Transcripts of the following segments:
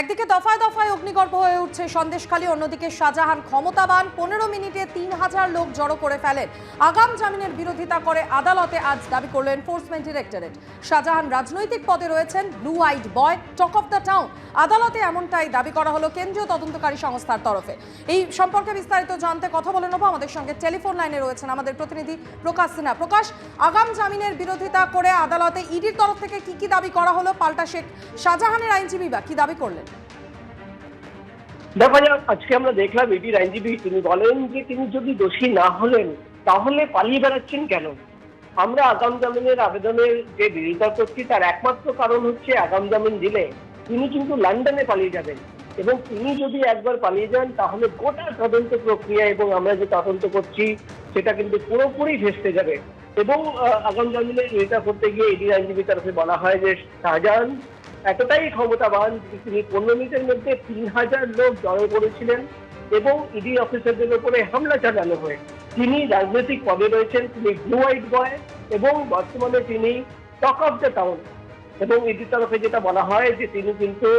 একদিকে দফায় দফায় অগ্নিগর্ভ হয়ে উঠছে সন্দেশখালী, অন্যদিকে শাহজাহান ক্ষমতাবান। পনেরো মিনিটে তিন হাজার লোক জড়ো করে ফেলেন। আগাম জামিনের বিরোধিতা করে আদালতে আজ দাবি করল এনফোর্সমেন্ট ডিরেক্টরেট শাহজাহান রাজনৈতিক পদে রয়েছেন blue eyed boy talk of the town আদালতে এমনটাই দাবি করা হলো কেন্দ্রীয় তদন্তকারী সংস্থার তরফে। এই সম্পর্কে বিস্তারিত জানতে কথা বলে নেব। আমাদের সঙ্গে টেলিফোন লাইনে রয়েছেন আমাদের প্রতিনিধি প্রকাশ সিনহা। প্রকাশ, আগাম জামিনের বিরোধিতা করে আদালতে ইডির তরফ থেকে কি কি দাবি করা হলো? পাল্টা শেখ শাহজাহানের আইনজীবী বা কি দাবি করলেন? দেখা যাক আজকে আমরা দেখলাম ইডির আইনজীবী তিনি বলেন যে তিনি যদি দোষী না হলেন, তাহলে পালিয়ে বেড়াচ্ছেন কেন? আমরা আগাম জামিনের আবেদনের যে বিরোধিতা করছি, তার একমাত্র কারণ হচ্ছে আগাম জামিন দিলে তিনি কিন্তু লন্ডনে পালিয়ে যাবেন। এবং তিনি যদি একবার পালিয়ে যান, তাহলে গোটা তদন্ত প্রক্রিয়া এবং আমরা যে তদন্ত করছি, সেটা কিন্তু পুরোপুরি ভেস্তে যাবে। এবং আগাম জামিনের বিরোধিতা করতে গিয়ে ইডির আইনজীবীর তরফে বলা হয় যে, শাহজাহান এতটাই ক্ষমতাবান যে তিনি পনেরো মিনিটের মধ্যে তিন হাজার লোক জড়ো করেছিলেন এবং ইডি অফিসারদের উপরে হামলা চালানো হয়। তিনি রাজনৈতিক পদে রয়েছেন, তিনি ব্লু হোয়াইট বয় এবং বর্তমানে তিনি টক অফ দ্য টাউন এবং ইডির তরফে যেটা বলা হয় যে তিনি কিন্তু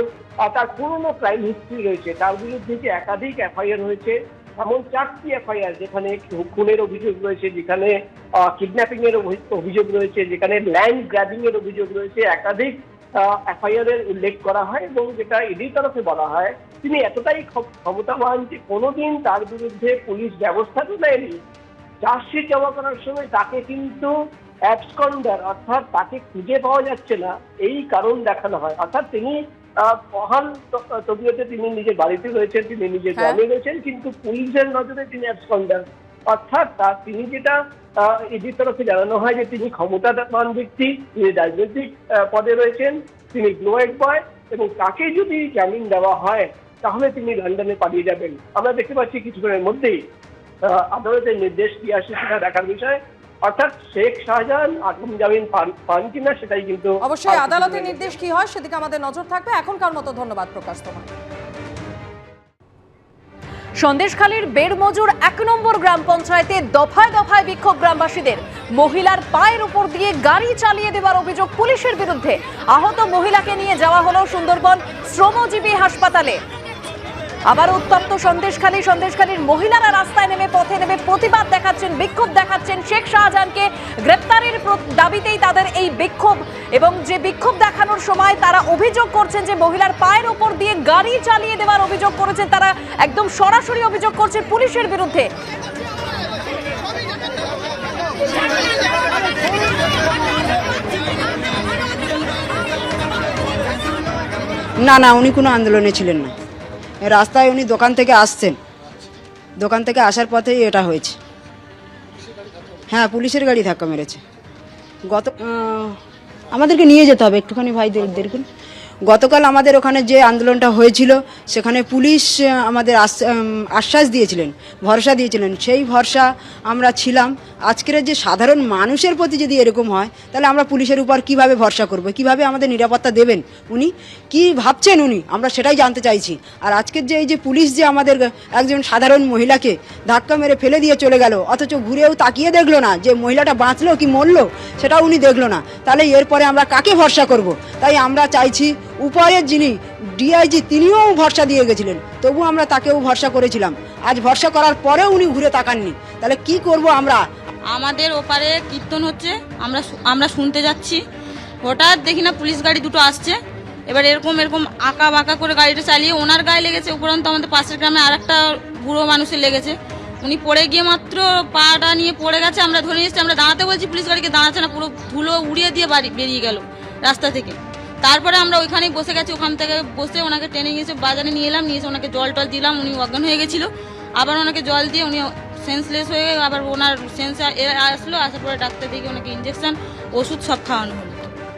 তার পুরনো ক্রাইম হিস্ট্রি রয়েছে। তার বিরুদ্ধে যে একাধিক এফআইআর হয়েছে, এমন চারটি এফআইআর যেখানে খুনের অভিযোগ রয়েছে, যেখানে কিডন্যাপিং এর অভিযোগ রয়েছে, যেখানে ল্যান্ড গ্র্যাবিং এর অভিযোগ রয়েছে, একাধিক এফআইআর এর উল্লেখ করা হয় এবং যেটা ইডির তরফে বলা হয় তিনি এতটাই ক্ষমতাবান যে কোনোদিন তার বিরুদ্ধে পুলিশ ব্যবস্থা তো নেয়নি। চার্জশিট জমা করার সময় তাকে কিন্তু অ্যাবসকন্ডার অর্থাৎ তাকে খুঁজে পাওয়া যাচ্ছে না এই কারণ দেখানো হয়। অর্থাৎ তিনি ত- তবিয়তে তিনি নিজের বাড়িতে রয়েছেন তিনি নিজের হ্যাঁ। গ্রামে রয়েছেন কিন্তু পুলিশের নজরে তিনি অ্যাবসকন্ডার অর্থাৎ তিনি যেটা ইডির তরফে জানানো হয় যে তিনি ক্ষমতাবান ব্যক্তি তিনি রাজনৈতিক পদে রয়েছেন তিনি গ্লোয়েড বয় এবং তাকে যদি জামিন দেওয়া হয় তাহলে তিনি লন্ডনে পালিয়ে যাবেন। আমরা দেখতে পাচ্ছি কিছুক্ষণের মধ্যেই আদালতের নির্দেশ কি আসে সেটা দেখার বিষয়। অর্থাৎ শেখ শাহজাহান আগাম জামিন পান পান কিনা সেটাই কিন্তু অবশ্যই আদালতের নির্দেশ কি হয় সেদিকে আমাদের নজর থাকবে। এখনকার মতো ধন্যবাদ প্রকাশ তোমার সন্দেশখালীর বেড়মজুর এক নম্বর গ্রাম পঞ্চায়েতে দফায় দফায় বিক্ষোভ গ্রামবাসীদের। মহিলার পায়ের উপর দিয়ে গাড়ি চালিয়ে দেবার অভিযোগ পুলিশের বিরুদ্ধে। আহত মহিলাকে নিয়ে যাওয়া হলো সুন্দরবন শ্রমজীবী হাসপাতালে। আবার উত্তপ্ত সন্দেশখালী, সন্দেশখালীর মহিলারা রাস্তায় নেমে পথে নেমে প্রতিবাদ দেখাচ্ছেন, বিক্ষোভ দেখাচ্ছেন শেখ শাহজাহানকে। গ্রেপ্তারের দাবিতেই তাদের এই বিক্ষোভ এবং যে বিক্ষোভ দেখানোর সময় তারা অভিযোগ করছেন যে মহিলার পায়ের ওপর দিয়ে গাড়ি চালিয়ে দেওয়ার অভিযোগ করেছে তারা একদম সরাসরি অভিযোগ করছেন পুলিশের বিরুদ্ধে। না না, উনি কোনো আন্দোলনে ছিলেন না। রাস্তায় উনি দোকান থেকে আসছেন। দোকান থেকে আসার পথেই এটা হয়েছে। হ্যাঁ পুলিশের গাড়ি ধাক্কা মেরেছে। গত আমাদেরকে নিয়ে যেতে হবে। একটুখানি ভাই দেখুন গতকাল আমাদের ওখানে যে আন্দোলনটা হয়েছিল, সেখানে পুলিশ আমাদের আশ্বাস দিয়েছিলেন, ভরসা দিয়েছিলেন। সেই ভরসা আমরা ছিলাম। আজকের যে সাধারণ মানুষের প্রতি যদি এরকম হয়, তাহলে আমরা পুলিশের উপর কীভাবে ভরসা করব? কীভাবে আমাদের নিরাপত্তা দেবেন উনি? কি ভাবছেন উনি? আমরা সেটাই জানতে চাইছি। আর আজকের যে এই যে পুলিশ যে আমাদের একজন সাধারণ মহিলাকে ধাক্কা মেরে ফেলে দিয়ে চলে গেল, অথচ ঘুরেও তাকিয়ে দেখল না যে মহিলাটা বাঁচলো কি মরলো, সেটাও উনি দেখল না। তাহলে এরপরে আমরা কাকে ভরসা করব? তাই আমরা চাইছি উপরের যিনি ডিআইজি তিনিও ভরসা দিয়ে গেছিলেন। তবু আমরা তাকেও ভরসা করেছিলাম। আজ ভরসা করার পরেও উনি ঘুরে তাকাননি। তাহলে কি করব আমরা? আমাদের ওপারে কীর্তন হচ্ছে। আমরা আমরা শুনতে যাচ্ছি। হঠাৎ দেখি না পুলিশ গাড়ি দুটো আসছে। এবার এরকম এরকম আঁকা বাঁকা করে গাড়িটা চালিয়ে ওনার গায়ে লেগেছে। উপরন্ত আমাদের পাশের গ্রামে আর একটা বুড়ো মানুষের লেগেছে। উনি পড়ে গিয়ে মাত্র পাটা নিয়ে পড়ে গেছে। আমরা ধরে এসেছি, আমরা দাঁড়াতে বলছি, পুলিশ গাড়িকে দাঁড়াচ্ছে না। পুরো ধুলো উড়িয়ে দিয়ে বাড়ি বেরিয়ে গেল রাস্তা থেকে। তারপরে আমরা ওইখানেই বসে গেছি, ওখান থেকে বসে ওনাকে টেনে এসে বাজারে নিয়ে এলাম, নিয়ে এসে ওনাকে জল টল দিলাম, উনি অজ্ঞান হয়ে গেছিল। আবার ওনাকে জল দিয়ে উনি সেন্সলেস হয়ে আবার ওনার সেন্স আসলো, আসার পরে ডাক্তার দিকে ওনাকে ইঞ্জেকশন ওষুধ সব খাওয়ানো হলো।